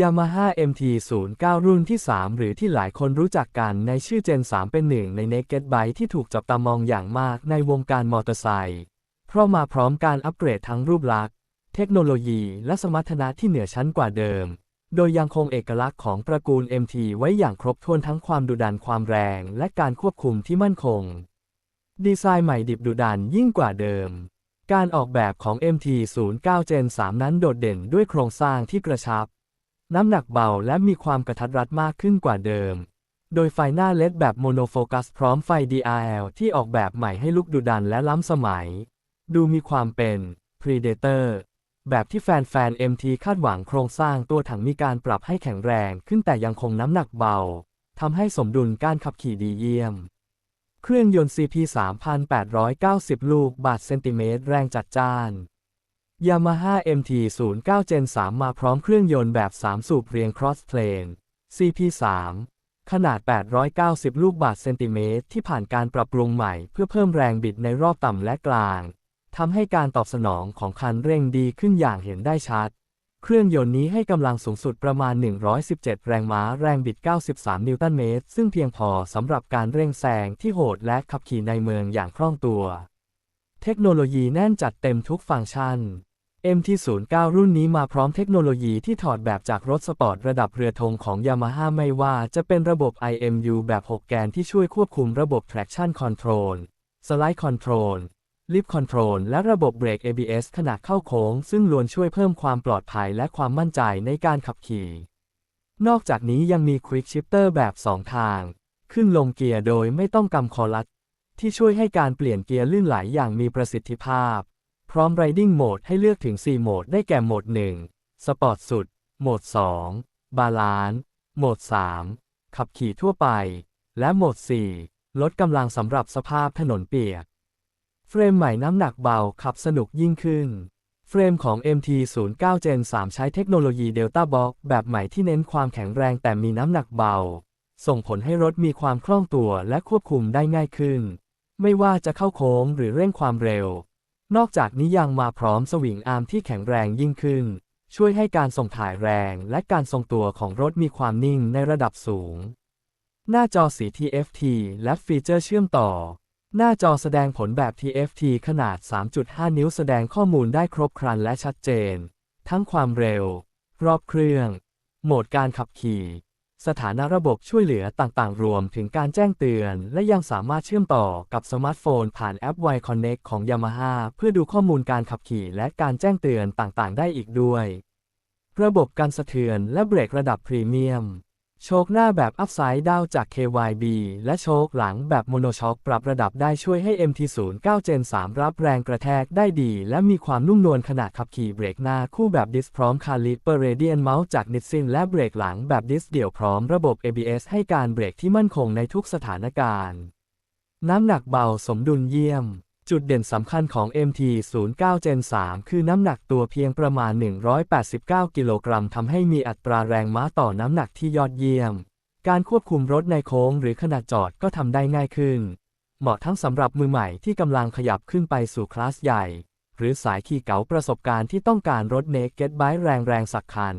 Yamaha MT-09 รุ่นที่ 3 หรือที่หลายคนรู้จักกันในชื่อ Gen 3 เป็นหนึ่งใน Naked Bike ที่ถูกจับตามองอย่างมากในวงการมอเตอร์ไซค์เพราะมาพร้อมการอัปเกรดทั้งรูปลักษณ์ เทคโนโลยีและสมรรถนะที่เหนือชั้นกว่าเดิม โดยยังคงเอกลักษณ์ของตระกูล MT ไว้อย่างครบถ้วนทั้งความดุดันความแรง และการควบคุมที่มั่นคง ดีไซน์ใหม่ดิบดุดันยิ่งกว่าเดิมการออกแบบของ MT-09 Gen 3 นั้นโดดเด่นด้วยโครงสร้างที่กระชับ น้ำหนักเบาและมีความกระทัดรัดมากขึ้นกว่าเดิม โดยไฟหน้าเลดแบบโมโนโฟกัสพร้อมไฟ DRL ที่ออกแบบใหม่ให้ลุกดุดันและล้ำสมัย ดูมีความเป็น Predator แบบที่แฟนๆ MT คาดหวังโครงสร้างตัวถังมีการปรับให้แข็งแรงขึ้นแต่ยังคงน้ำหนักเบา ทำให้สมดุลการขับขี่ดีเยี่ยม เครื่องยนต์ CP 3,890 ลูกบาทเซนติเมตรแรงจัดจ้าน Yamaha MT 09 Gen 3 มาพร้อมเครื่องยนต์แบบ 3 สูบเรียง Cross Plane CP 3 ขนาด 890 ลูกบาทเซนติเมตรที่ผ่านการปรับปรุงใหม่เพื่อเพิ่มแรงบิดในรอบต่ำและกลาง ทำให้การตอบสนองของคันเร่งดีขึ้นอย่างเห็นได้ชัด เครื่องยนต์นี้ให้กำลังสูงสุดประมาณ 117 แรงม้าแรงบิด 93 นิวตันเมตร ซึ่งเพียงพอสำหรับการเร่งแซงที่โหดและขับขี่ในเมืองอย่างคล่องตัว เทคโนโลยีแน่นจัดเต็มทุกฟังก์ชัน MT09 รุ่นนี้มาพร้อมเทคโนโลยีที่ถอดแบบจากรถสปอร์ตระดับเรือธงของ Yamaha ไม่ว่าจะเป็นระบบ IMU แบบ 6 แกนที่ช่วยควบคุมระบบ traction control slide control lift control และระบบเบรก ABS ขณะเข้าโค้ง ซึ่งล้วนช่วยเพิ่มความปลอดภัยและความมั่นใจในการขับขี่ นอกจากนี้ยังมี Quick Shifter แบบ 2 ทาง ขึ้นลงเกียร์โดยไม่ต้องกำคอลัตที่ช่วยให้การเปลี่ยนเกียร์ลื่นไหลอย่างมีประสิทธิภาพ พร้อม Riding Mode ให้เลือกถึง 4 โหมด ได้แก่โหมด 1 สปอร์ตสุด โหมด 2 บาลานซ์ โหมด 3 ขับขี่ทั่วไป และโหมด 4 ลดกำลังสำหรับสภาพถนนเปียก เฟรมใหม่น้ำหนักเบาขับสนุกยิ่งขึ้น เฟรมของ MT09 Gen 3 ใช้เทคโนโลยี Delta Box แบบใหม่ที่เน้นความแข็งแรงแต่มีน้ำหนักเบา ส่งผลให้รถมีความคล่องตัวและควบคุมได้ง่ายขึ้น ไม่ว่าจะเข้าโค้งหรือเร่งความเร็ว นอกจากนี้ยังมาพร้อมสวิงอาร์มที่แข็งแรงยิ่งขึ้น ช่วยให้การส่งถ่ายแรงและการทรงตัวของรถมีความนิ่งในระดับสูง หน้าจอสี TFT และฟีเจอร์เชื่อมต่อ หน้าจอแสดงผลแบบ TFT ขนาด 3.5 นิ้วแสดงข้อมูลได้ครบครันและชัดเจน ทั้งความเร็ว รอบเครื่อง โหมดการขับขี่ สถานะระบบช่วยเหลือต่างๆ รวมถึงการแจ้งเตือน และยังสามารถเชื่อมต่อกับสมาร์ทโฟนผ่านแอป Y Connect ของ Yamaha เพื่อดูข้อมูลการขับขี่และการแจ้งเตือนต่างๆ ได้อีกด้วย ระบบการสะเทือนและเบรกระดับพรีเมียม โชคหน้าแบบ Upside Down จาก KYB และโชคหลังแบบโมโนช็อคปรับระดับได้ช่วยให้ MT09 Gen 3 รับแรงกระแทกได้ดี และมีความนุ่มนวลขณะขับขี่เบรกหน้าคู่แบบดิสพร้อมคาลิปเปอร์เรเดียนเมาส์จากนิ s ซินและเบรกหลังแบบดิสเดี่ยวพร้อมระบบ ABS ให้การเบรกที่มั่นคงในทุกสถานการณ์ น้ำหนักเบาสมดุลเยี่ยม จุดเด่นสำคัญของ MT09 Gen 3 คือน้ำหนักตัวเพียงประมาณ 189 กิโลกรัมทำให้มีอัตราแรงม้าต่อน้ำหนักที่ยอดเยี่ยม การควบคุมรถในโค้งหรือขณะจอดก็ทำได้ง่ายขึ้น เหมาะทั้งสำหรับมือใหม่ที่กำลังขยับขึ้นไปสู่คลาสใหญ่ หรือสายขี่เก๋าประสบการณ์ที่ต้องการรถเน k เก็ตไบแรงแรงสักคัน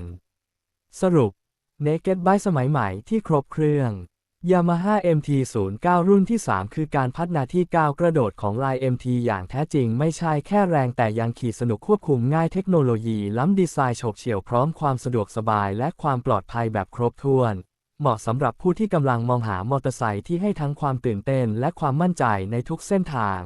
สรุป Naked Bike สมัยใหม่ที่ครบเครื่อง Yamaha MT09 รุ่นที่ 3 คือการพัฒนาที่ก้าวกระโดดของลาย MT อย่างแท้จริงไม่ใช่แค่แรงแต่ยังขี่สนุกควบคุมง่ายเทคโนโลยีล้ำดีไซน์โฉบเฉี่ยวพร้อมความสะดวกสบายและความปลอดภัยแบบครบถ้วน เหมาะสำหรับผู้ที่กำลังมองหามอเตอร์ไซค์ที่ให้ทั้งความตื่นเต้นและความมั่นใจในทุกเส้นทาง